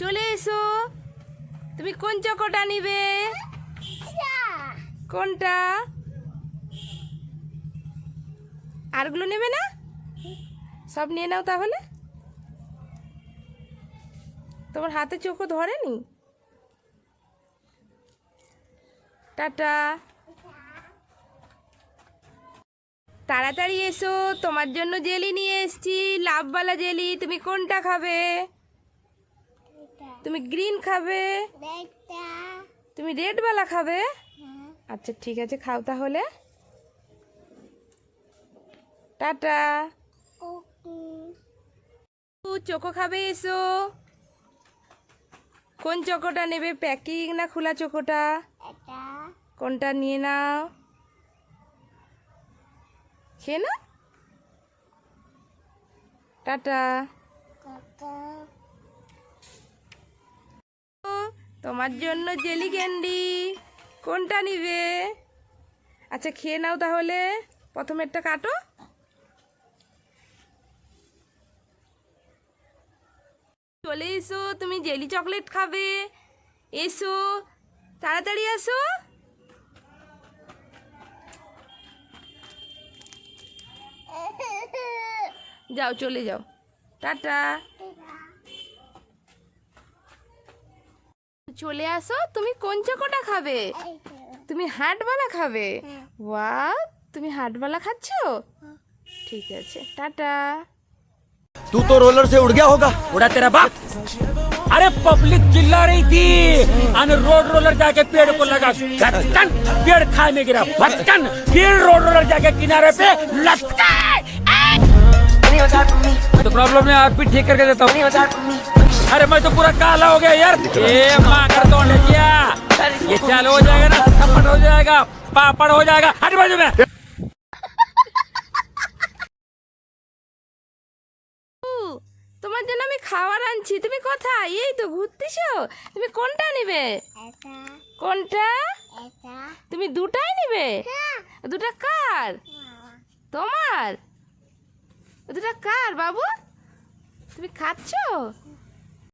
চলে এসো। তুমি কোন চকোটা নিবে? কোনটা? আরগুলো নেবে না? সব নিয়ে নাও তাহলে। তোমার হাতে চোখও ধরেনি? টাটা। তাড়াতাড়ি এসো তোমার জন্য জেলি নিয়ে এসেছি। লাভবালা জেলি তুমি কোনটা খাবে? তুমি গ্রিন খাবে? তুমি রেডবালা খাবে? আচ্ছা ঠিক আছে খাও তাহলে। টাটা। চোকো খাবে এসো। কোন চোকোটা নেবে প্যাকিং না খোলা চোকোটা? কোনটা নিয়ে নাও। খেয়ে না টাটা। তোমার জন্য জেলি ক্যান্ডি। কোনটা নিবে? আচ্ছা খেয়ে নাও তাহলে। প্রথমেরটা কাটো। চলে এসো, তুমি জেলি চকলেট খাবে। এসো, তাড়াতাড়ি আসো। যাও, চলে যাও। টাটা। চলে আসো তুমি কোন চকোটা খাবে তুমি হাটবালা খাবে ওয়াও তুমি হাটবালা খাচ্ছো ঠিক আছে টাটা तू तो रोलर से उड़ गया होगा उड़ा तेरा बाप अरे पब्लिक चिल्ला रही थी अन रोड रोलर जाके पेड़ को लगा गचकन पेड़ खाए में गिरा भचकन फिर रोड रोलर जाके किनारे पे लटका तो प्रॉब्लम है आप भी ठीक करके देता हूँ अरे मैं तो पूरा काला हो गया यार ये माँ कर दो गया ये चालू हो जाएगा ना थप्पड़ हो जाएगा पापड़ हो जाएगा हट बाजू में উ, তোমার জন্য আমি খাবার আনছি তুমি কোথায় এই তো ঘুরতেছো তুমি কোনটা নিবে কোনটা তুমি দুটাই নিবে দুটা কার তোমার দুটা কার বাবু তুমি খাচ্ছো